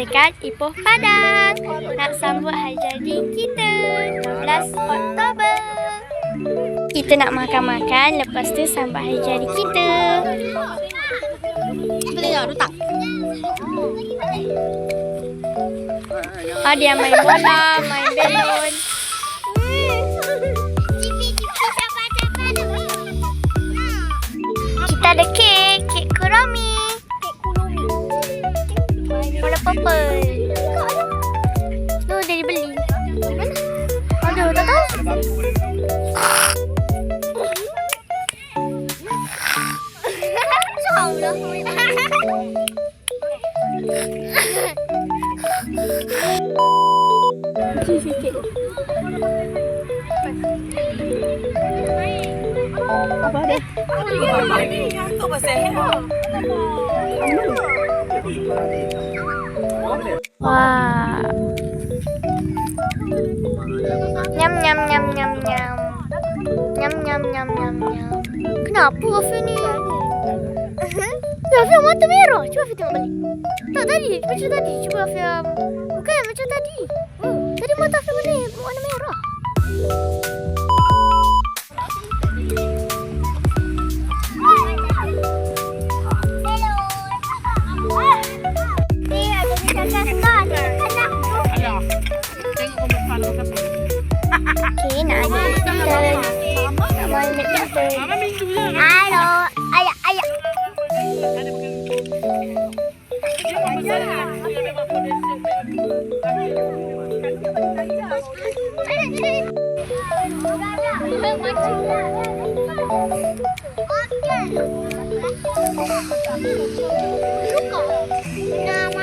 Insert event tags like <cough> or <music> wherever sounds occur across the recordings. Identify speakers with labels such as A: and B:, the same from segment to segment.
A: dekat Ipoh Padang. Nak sambut hari jadi kita 12 Oktober. Kita nak makan-makan Lepas tu sambut hari jadi kita
B: Boleh tak letak?
A: Ada main bola, main balon Kita ada kek, kek kurami Kek kurami Warna purple Wah. Nyam nyam nyam nyam nyam. Nyam nyam nyam nyam nyam. Kenapa Afi ni? Ya, Afi mata merah. Cuba Afi tengok balik. Tak tadi, macam tadi. Cuba Afi. Bukan macam tadi. Hmm, tadi mata Afi mana warna merah. Okay, nak ada kita. Nak main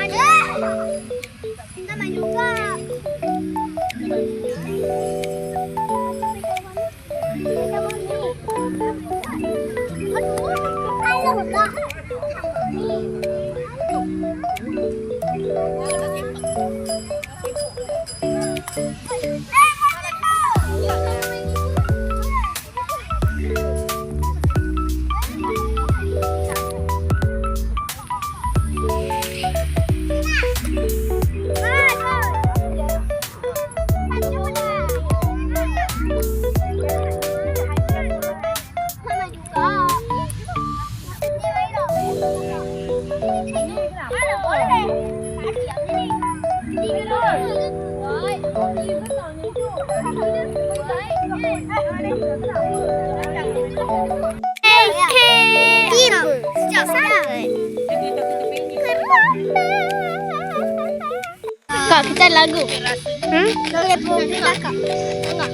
A: badminton. Halo, ayah, ayah. Tiba. Sejak sangat. Kak, kita ada lagu. Hmm? Boleh pun kakak. Enggak.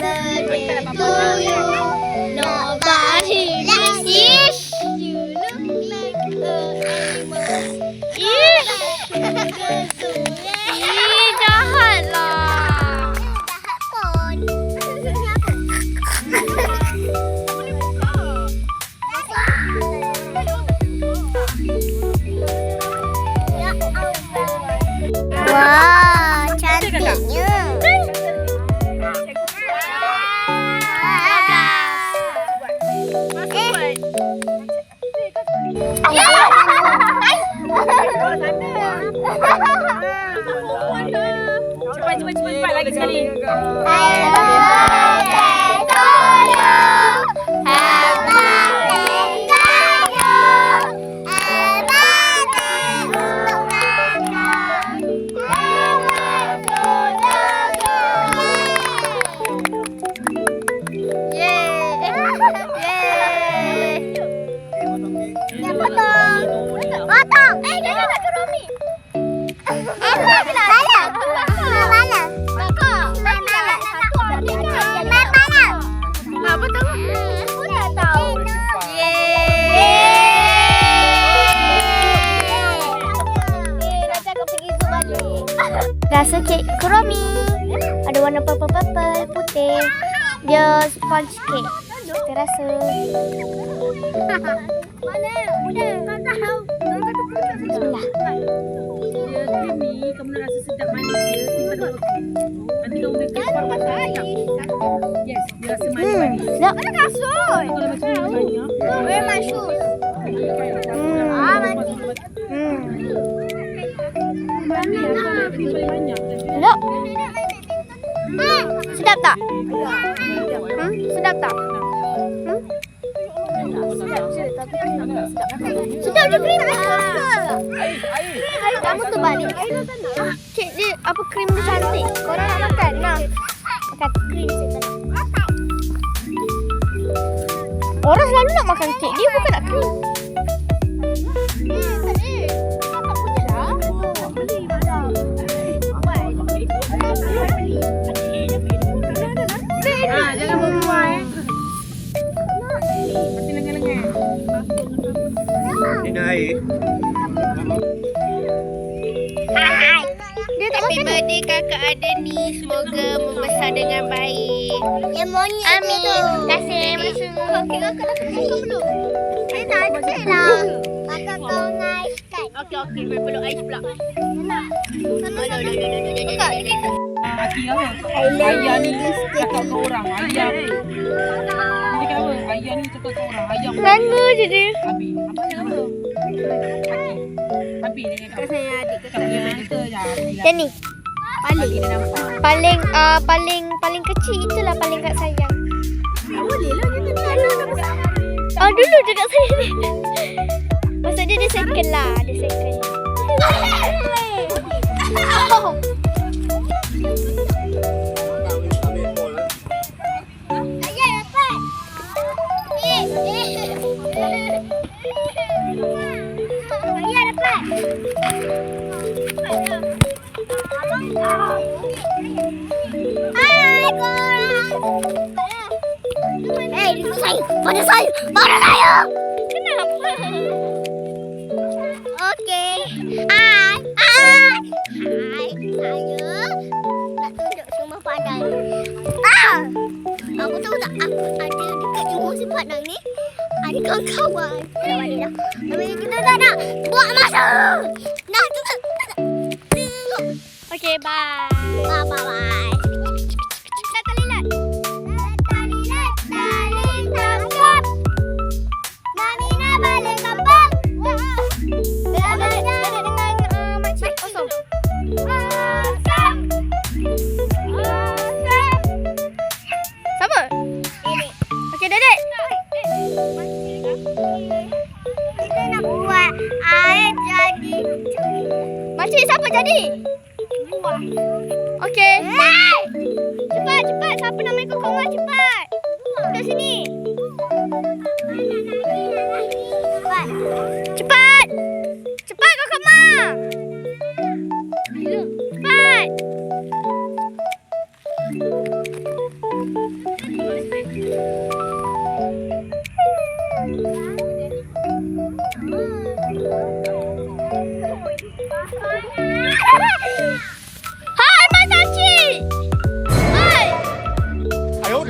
A: Happy birthday to you. Wah, cantiknya.
B: Cepat, cepat, cepat, cepat lagi sekali.
A: Happy kuromi. Ada warna purple-purple, putih. Dia sponge cake. Kita rasa. Mana? Udah, kau tahu. Bismillah.
B: Dia krim ni kamu nak
A: Hmm, sedap. Ah, tak? Hmm? Sedap tak? Hmm? Sedap je krim Kamu tu balik Cik dia apa krim dia cantik Korang nak makan? Nah Makan krim nak Orang selalu nak makan kek Dia bukan nak krim Dia tak
C: Happy birthday kakak ada ni. Semoga membesar dengan baik.
A: Yang monyet Amin. Terima kasih. Okey belum? Saya tak ada lah. Kakak kau kan?
C: Okey okey. Peluk ais pula.
B: Apa? Ayah ni cakap ke orang. Ayah apa? Ayah ni cakap orang. Ayah pun
A: Nanga je dia
B: Abi. Apa? Abi. Dia.
C: Saya adik
B: dia
A: Yang ni
B: Paling.
A: Paling uh, paling paling kecil itulah paling kak sayang
C: Boleh lah
A: Oh dulu kat saya ni Maksud dia dia second lah Dia second <laughs> Hai korang Eh, di saya. Pada saya. Kenapa? Okey. Hai. Hai. Hai. Saya nak tunjuk semua padang. Ah! Aku tahu tak aku ada dekat emosi padang ni. Ada kawan-kawan. Dah. Tapi kita tak nak buat masa. Nak. Okey, bye. Bye, bye, bye. Jadi. Makcik, siapa jadi? Buah. Okey. Cepat, cepat. Siapa nama ikut kau cepat. Duduk sini.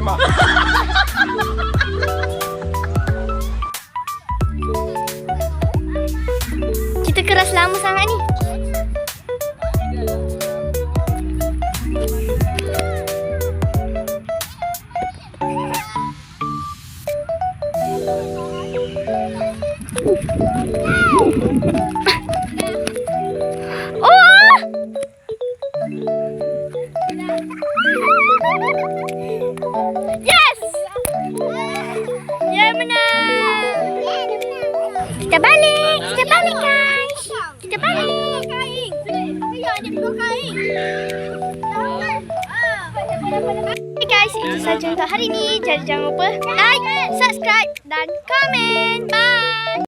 D: lágrima.
A: Kita keras lama sangat ni. Oh, my God. Kita balik! Kita balik guys! Kita balik! Okay guys, itu saja untuk hari ini. Jadi jangan lupa like, subscribe dan komen. Bye!